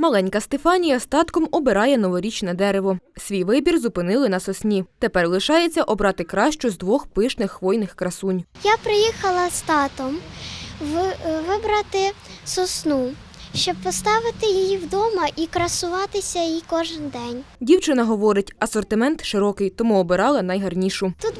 Маленька Стефанія статком обирає новорічне дерево. Свій вибір зупинили на сосні. Тепер лишається обрати кращу з двох пишних хвойних красунь. Я приїхала з татом вибрати сосну, щоб поставити її вдома і красуватися їй кожен день. Дівчина говорить, асортимент широкий, тому обирала найгарнішу. Тут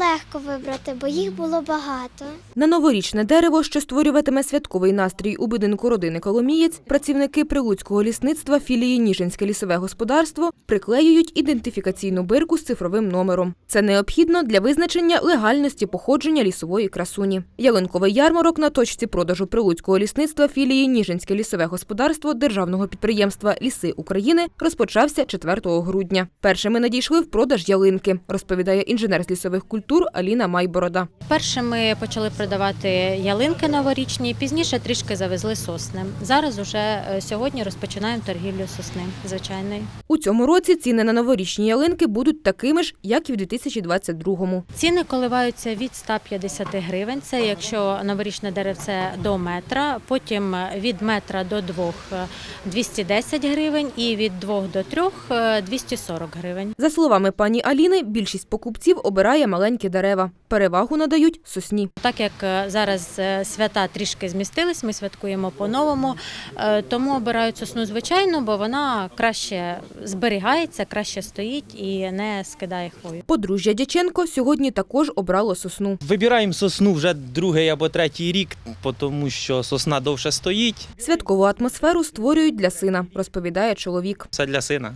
нелегко вибрати, бо їх було багато. На новорічне дерево, що створюватиме святковий настрій у будинку родини Коломієць, працівники прилуцького лісництва філії Ніжинське лісове господарство приклеюють ідентифікаційну бирку з цифровим номером. Це необхідно для визначення легальності походження лісової красуні. Ялинковий ярмарок на точці продажу прилуцького лісництва філії Ніжинське лісове господарство державного підприємства Ліси України розпочався 4 грудня. Першими надійшли в продаж ялинки, розповідає інженер з лісових культур Аліна Майборода. Перше ми почали продавати ялинки новорічні, пізніше трішки завезли сосни. Зараз уже е, сьогодні розпочинаємо торгівлю сосни звичайної. У цьому році ціни на новорічні ялинки будуть такими ж, як і в 2022-му. Ціни коливаються від 150 гривень. Це якщо новорічне деревце до метра, потім від метра до двох е, 210 гривень і від двох до трьох е, 240 гривень. За словами пані Аліни, більшість покупців обирає маленькі дерева. Перевагу надають сосні. Так як е, зараз е, свята трішки змістились, ми святкуємо по-новому, е, тому обирають сосну звичайну, бо вона краще зберігається, краще стоїть і не скидає хвою. Подружжя Дяченко сьогодні також обрало сосну. Вибираємо сосну вже другий або третій рік, тому що сосна довше стоїть. Святкову атмосферу створюють для сина, розповідає чоловік. Все для сина.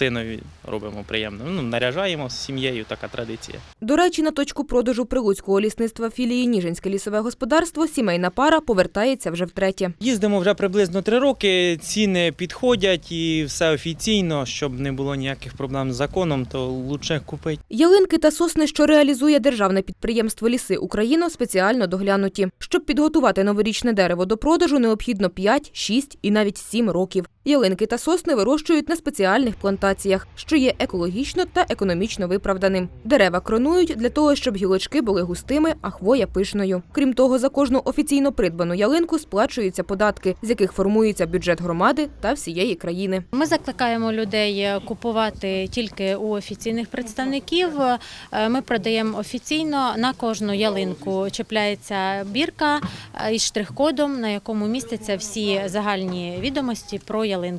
Синові робимо приємно. Ну, наряжаємо з сім'єю, така традиція. До речі, на точку продажу прилуцького лісництва філії Ніжинське лісове господарство сімейна пара повертається вже втретє. Їздимо вже приблизно три роки, ціни підходять і все офіційно, щоб не було ніяких проблем з законом, то лучше купити. Ялинки та сосни, що реалізує державне підприємство Ліси Україна, спеціально доглянуті. Щоб підготувати новорічне дерево до продажу, необхідно 5, 6 і навіть 7 років. Ялинки та сосни вирощують на спеціальних плантаціях, що є екологічно та економічно виправданим. Дерева кронують для того, щоб гілочки були густими, а хвоя пишною. Крім того, за кожну офіційно придбану ялинку сплачуються податки, з яких формується бюджет громади та всієї країни. Ми закликаємо людей купувати тільки у офіційних представників. Е, Ми продаємо офіційно на кожну ялинку. Чіпляється бірка е, із штрих-кодом, на якому містяться всі загальні відомості про ялинку. In.